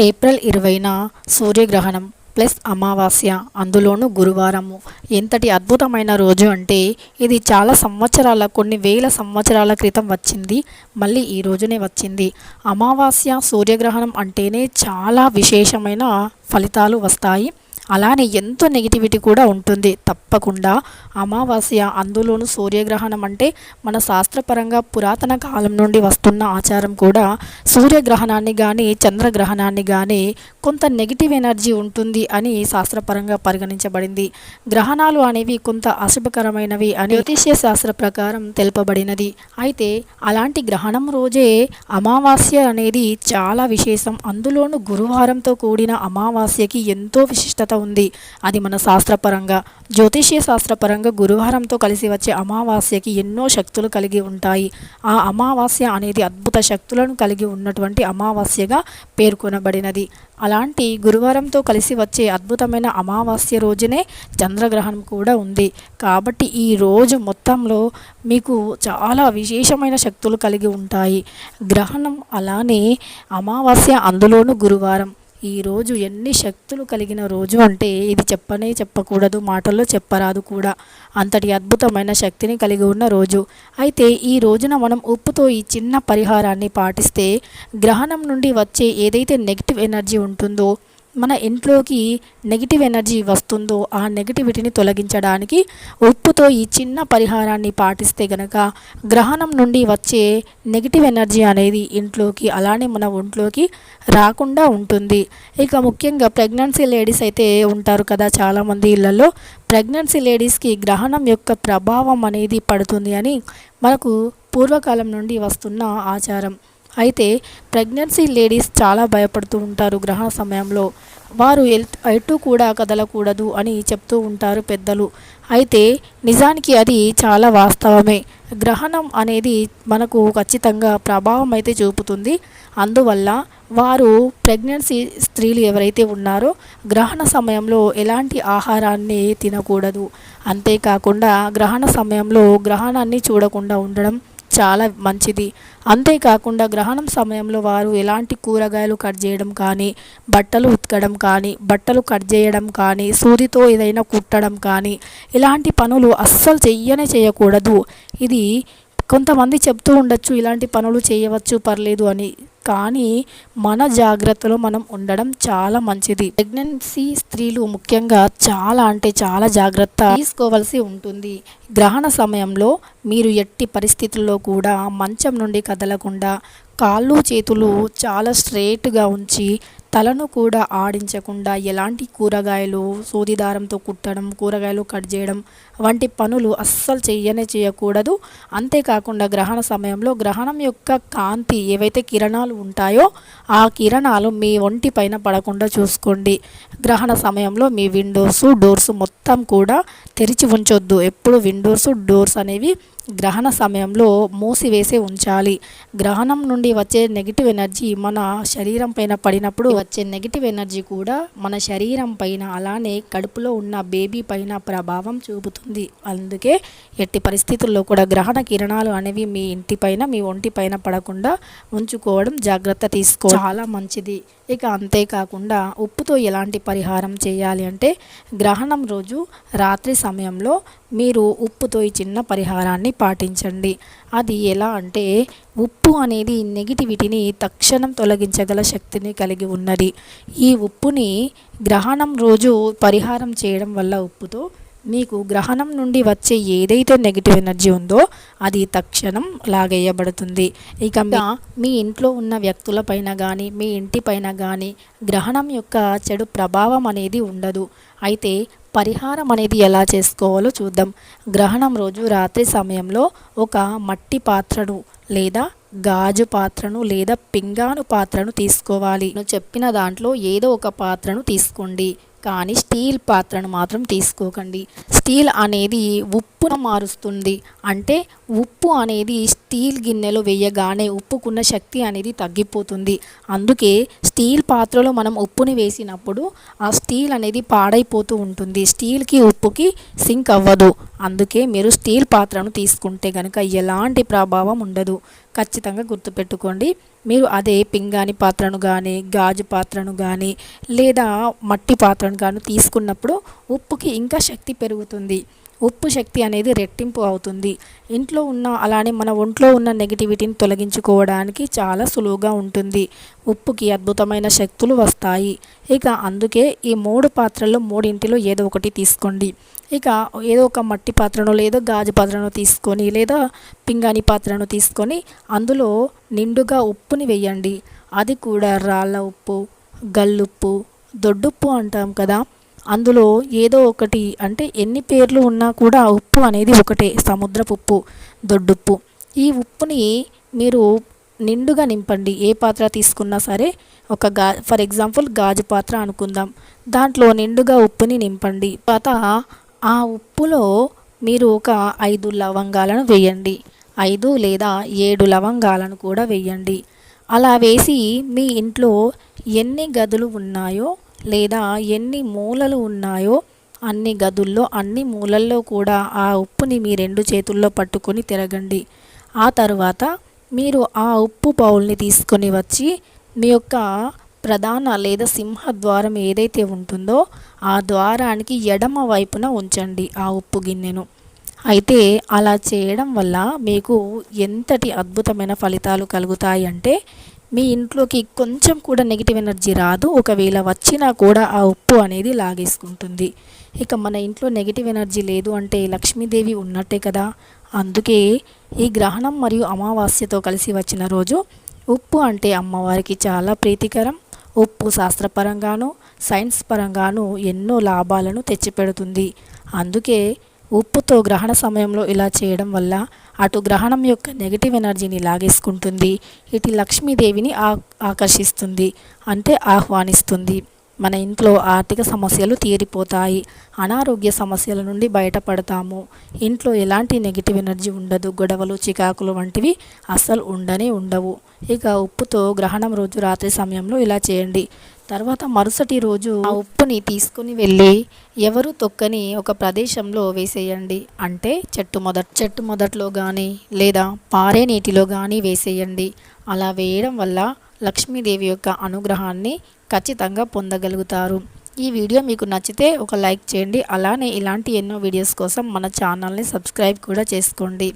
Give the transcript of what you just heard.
April ఇరవైన సూర్యగ్రహణం plus అమావాస్య అందులోనూ గురువారము. ఎంతటి అద్భుతమైన రోజు అంటే ఇది చాలా సంవత్సరాల కొన్ని వేల సంవత్సరాల క్రితం వచ్చింది మళ్ళీ ఈ రోజునే వచ్చింది. అమావాస్య సూర్యగ్రహణం అంటేనే చాలా విశేషమైన ఫలితాలు వస్తాయి. అలానే ఎంతో నెగిటివిటీ కూడా ఉంటుంది. తప్పకుండా అమావాస్య అందులోనూ సూర్యగ్రహణం అంటే మన శాస్త్రపరంగా పురాతన కాలం నుండి వస్తున్న ఆచారం కూడా సూర్యగ్రహణాన్ని కానీ చంద్రగ్రహణాన్ని కానీ కొంత నెగిటివ్ ఎనర్జీ ఉంటుంది అని శాస్త్రపరంగా పరిగణించబడింది. గ్రహణాలు అనేవి కొంత అశుభకరమైనవి అని జ్యోతిష్య శాస్త్ర ప్రకారం తెలుపబడినది. అయితే అలాంటి గ్రహణం రోజే అమావాస్య అనేది చాలా విశేషం. అందులోనూ గురువారంతో కూడిన అమావాస్యకి ఎంతో విశిష్టత ఉంది. అది మన శాస్త్రపరంగా. జ్యోతిష్య శాస్త్రపరంగా గురువారంతో కలిసి వచ్చే అమావాస్యకి ఎన్నో శక్తులు కలిగి ఉంటాయి. ఆ అమావాస్య అనేది అద్భుత శక్తులను కలిగి ఉన్నటువంటి అమావాస్యగా పేర్కొనబడినది. అలాంటి గురువారంతో కలిసి వచ్చే అద్భుతమైన అమావాస్య రోజునే చంద్రగ్రహణం కూడా ఉంది. కాబట్టి ఈ రోజు మొత్తంలో మీకు చాలా విశేషమైన శక్తులు కలిగి ఉంటాయి. గ్రహణం అలానే అమావాస్య అందులోనూ గురువారం. ఈ రోజు ఎన్ని శక్తులు కలిగిన రోజు అంటే ఇది చెప్పనే చెప్పకూడదు మాటల్లో చెప్పరాదు కూడా. అంతటి అద్భుతమైన శక్తిని కలిగి ఉన్న రోజు. అయితే ఈ రోజున మనం ఉప్పుతో ఈ చిన్న పరిహారాన్ని పాటిస్తే గ్రహణం నుండి వచ్చే ఏదైతే నెగిటివ్ ఎనర్జీ ఉంటుందో మన ఇంట్లోకి నెగిటివ్ ఎనర్జీ వస్తుందో ఆ నెగిటివిటీని తొలగించడానికి ఉప్పుతో ఈ చిన్న పరిహారాన్ని పాటిస్తే గనక గ్రహణం నుండి వచ్చే నెగిటివ్ ఎనర్జీ అనేది ఇంట్లోకి అలానే మన ఒంట్లోకి రాకుండా ఉంటుంది. ఇక ముఖ్యంగా ప్రెగ్నెన్సీ లేడీస్ అయితే ఉంటారు కదా చాలామంది ఇళ్ళలో. ప్రెగ్నెన్సీ లేడీస్కి గ్రహణం యొక్క ప్రభావం అనేది పడుతుంది అని మనకు పూర్వకాలం నుండి వస్తున్న ఆచారం. అయితే ప్రెగ్నెన్సీ లేడీస్ చాలా భయపడుతూ ఉంటారు గ్రహణ సమయంలో. వారు ఎటు కూడా కదలకూడదు అని చెప్తూ ఉంటారు పెద్దలు. అయితే నిజానికి అది చాలా వాస్తవమే. గ్రహణం అనేది మనకు ఖచ్చితంగా ప్రభావం అయితే చూపుతుంది. అందువల్ల వారు ప్రెగ్నెన్సీ స్త్రీలు ఎవరైతే ఉన్నారో గ్రహణ సమయంలో ఎలాంటి ఆహారాన్ని తినకూడదు. అంతేకాకుండా గ్రహణ సమయంలో గ్రహణాన్ని చూడకుండా ఉండడం చాలా మంచిది. అంతేకాకుండా గ్రహణం సమయంలో వారు ఎలాంటి కూరగాయలు కట్ చేయడం కానీ బట్టలు ఉతకడం కానీ బట్టలు కట్ చేయడం కానీ సూదితో ఏదైనా కుట్టడం కానీ ఇలాంటి పనులు అస్సలు చెయ్యనే చేయకూడదు ఇది కొంతమంది చెప్తూ ఉండొచ్చు ఇలాంటి పనులు చేయవచ్చు పర్లేదు అని. కానీ మన జాగ్రత్తలో మనం ఉండడం చాలా మంచిది. ప్రెగ్నెన్సీ స్త్రీలు ముఖ్యంగా చాలా అంటే చాలా జాగ్రత్త తీసుకోవాల్సి ఉంటుంది. గ్రహణ సమయంలో మీరు ఎట్టి పరిస్థితుల్లో కూడా మంచం నుండి కదలకుండా కాళ్ళు చేతులు చాలా స్ట్రేట్గా ఉంచి తలను కూడా ఆడించకుండా ఎలాంటి కూరగాయలు సూదిదారంతో కుట్టడం కూరగాయలు కట్ చేయడం వంటి పనులు అస్సలు చెయ్యనే చేయకూడదు అంతేకాకుండా గ్రహణ సమయంలో గ్రహణం యొక్క కాంతి ఏవైతే కిరణాలు ఉంటాయో ఆ కిరణాలు మీ ఒంటి పైన పడకుండా చూసుకోండి. గ్రహణ సమయంలో మీ విండోస్ డోర్స్ మొత్తం కూడా తెరిచి ఉంచొద్దు. ఎప్పుడు విండోస్ డోర్స్ అనేవి గ్రహణ సమయంలో మూసివేసి ఉంచాలి. గ్రహణం నుండి వచ్చే నెగిటివ్ ఎనర్జీ మన శరీరం పైన పడినప్పుడు వచ్చే నెగిటివ్ ఎనర్జీ కూడా మన శరీరం పైన అలానే కడుపులో ఉన్న బేబీ పైన ప్రభావం చూపుతుంది. అందుకే ఎట్టి పరిస్థితుల్లో కూడా గ్రహణ కిరణాలు అనేవి మీ ఇంటి పైన మీ ఒంటి పైన పడకుండా ఉంచుకోవడం జాగ్రత్త తీసుకో. చాలా మంచిది. ఇక అంతేకాకుండా ఉప్పుతో ఎలాంటి పరిహారం చేయాలి అంటే గ్రహణం రోజు రాత్రి సమయంలో మీరు ఉప్పుతో ఈ చిన్న పరిహారాన్ని పాటించండి. అది ఎలా అంటే ఉప్పు అనేది నెగిటివిటీని తక్షణం తొలగించగల శక్తిని కలిగి ఉన్నది. ఈ ఉప్పుని గ్రహణం రోజు పరిహారం చేయడం వల్ల ఉప్పుతో మీకు గ్రహణం నుండి వచ్చే ఏదైతే నెగిటివ్ ఎనర్జీ ఉందో అది తక్షణం లాగేయబడుతుంది. ఇక మీ ఇంట్లో ఉన్న వ్యక్తులపైన కానీ మీ ఇంటిపైన కానీ గ్రహణం యొక్క చెడు ప్రభావం అనేది ఉండదు. అయితే పరిహారం అనేది ఎలా చేసుకోవాలో చూద్దాం. గ్రహణం రోజు రాత్రి సమయంలో ఒక మట్టి పాత్రను లేదా గాజు పాత్రను లేదా పింగాను పాత్రను తీసుకోవాలి. నేను చెప్పిన దాంట్లో ఏదో ఒక పాత్రను తీసుకోండి. కానీ స్టీల్ పాత్రను మాత్రం తీసుకోకండి. స్టీల్ అనేది ఉప్పును మారుస్తుంది. అంటే ఉప్పు అనేది స్టీల్ గిన్నెలో వేయగానే ఉప్పుకున్న శక్తి అనేది తగ్గిపోతుంది. అందుకే స్టీల్ పాత్రలో మనం ఉప్పుని వేసినప్పుడు ఆ స్టీల్ అనేది పాడైపోతూ ఉంటుంది. స్టీల్కి ఉప్పుకి సింక్ అవ్వదు. అందుకే మీరు స్టీల్ పాత్రను తీసుకుంటే కనుక ఎలాంటి ప్రభావం ఉండదు. ఖచ్చితంగా గుర్తుపెట్టుకోండి. మీరు అదే పింగాణి పాత్రను కానీ గాజు పాత్రను కానీ లేదా మట్టి పాత్రను కానీ తీసుకున్నప్పుడు ఉప్పుకి ఇంకా శక్తి పెరుగుతుంది. ఉప్పు శక్తి అనేది రెట్టింపు అవుతుంది. ఇంట్లో ఉన్న అలానే మన ఒంట్లో ఉన్న నెగిటివిటీని తొలగించుకోవడానికి చాలా సులువుగా ఉంటుంది. ఉప్పుకి అద్భుతమైన శక్తులు వస్తాయి. ఇక అందుకే ఈ మూడు పాత్రల్లో మూడింటిలో ఏదో ఒకటి తీసుకోండి. ఇక ఏదో ఒక మట్టి పాత్రను లేదా గాజు పాత్రను తీసుకొని లేదా పింగాణి పాత్రను తీసుకొని అందులో నిండుగా ఉప్పుని వేయండి అది కూడా రాళ్ళ ఉప్పు గల్లుప్పు దొడ్డుప్పు అంటాం కదా. అందులో ఏదో ఒకటి అంటే ఎన్ని పేర్లు ఉన్నా కూడా ఉప్పు అనేది ఒకటే సముద్రపు ఉప్పు దొడ్డుప్పు. ఈ ఉప్పుని మీరు నిండుగా నింపండి. ఏ పాత్ర తీసుకున్నా సరే ఒక గా ఫర్ ఎగ్జాంపుల్ గాజు పాత్ర అనుకుందాం. దాంట్లో నిండుగా ఉప్పుని నింపండి. తర్వాత ఆ ఉప్పులో మీరు ఒక ఐదు లవంగాలను వేయండి. ఐదు లేదా ఏడు లవంగాలను కూడా వేయండి అలా వేసి మీ ఇంట్లో ఎన్ని గదులు ఉన్నాయో లేదా ఎన్ని మూలలు ఉన్నాయో అన్ని గదుల్లో అన్ని మూలల్లో కూడా ఆ ఉప్పుని మీ రెండు చేతుల్లో పట్టుకొని తిరగండి. ఆ తర్వాత మీరు ఆ ఉప్పు బౌల్ని తీసుకొని వచ్చి మీ యొక్క ప్రధాన లేదా సింహద్వారం ఏదైతే ఉంటుందో ఆ ద్వారానికి ఎడమ వైపున ఉంచండి ఆ ఉప్పు గిన్నెను. అయితే అలా చేయడం వల్ల మీకు ఎంతటి అద్భుతమైన ఫలితాలు కలుగుతాయి అంటే మీ ఇంట్లోకి కొంచెం కూడా నెగిటివ్ ఎనర్జీ రాదు. ఒకవేళ వచ్చినా కూడా ఆ ఉప్పు అనేది లాగేసుకుంటుంది. ఇక మన ఇంట్లో నెగిటివ్ ఎనర్జీ లేదు అంటే లక్ష్మీదేవి ఉన్నట్టే కదా. అందుకే ఈ గ్రహణం మరియు అమావాస్యతో కలిసి వచ్చిన రోజు ఉప్పు అంటే అమ్మవారికి చాలా ప్రీతికరం. ఉప్పు శాస్త్రపరంగాను సైన్స్ పరంగాను ఎన్నో లాభాలను తెచ్చిపెడుతుంది. అందుకే ఉప్పుతో గ్రహణ సమయంలో ఇలా చేయడం వల్ల అటు గ్రహణం యొక్క నెగిటివ్ ఎనర్జీని లాగేసుకుంటుంది ఇటు లక్ష్మీదేవిని ఆ ఆకర్షిస్తుంది అంటే ఆహ్వానిస్తుంది. మన ఇంట్లో ఆర్థిక సమస్యలు తీరిపోతాయి అనారోగ్య సమస్యల నుండి బయటపడతాము. ఇంట్లో ఎలాంటి నెగిటివ్ ఎనర్జీ ఉండదు గొడవలు చికాకులు వంటివి అస్సలు ఉండనే ఉండవు. ఇక ఉప్పుతో గ్రహణం రోజు రాత్రి సమయంలో ఇలా చేయండి. తర్వాత మరుసటి రోజు ఆ ఉప్పుని తీసుకుని వెళ్ళి ఎవరు తొక్కని ఒక ప్రదేశంలో వేసేయండి. అంటే చెట్టు మొదట్ చెట్టు మొదట్లో కానీ లేదా పారే నీటిలో కానీ వేసేయండి. అలా వేయడం వల్ల లక్ష్మీదేవి యొక్క అనుగ్రహాన్ని ఖచ్చితంగా పొందగలుగుతారు. ఈ వీడియో మీకు నచ్చితే ఒక లైక్ చేయండి. అలానే ఇలాంటి ఎన్నో వీడియోస్ కోసం మన ఛానల్ని సబ్స్క్రైబ్ కూడా చేసుకోండి.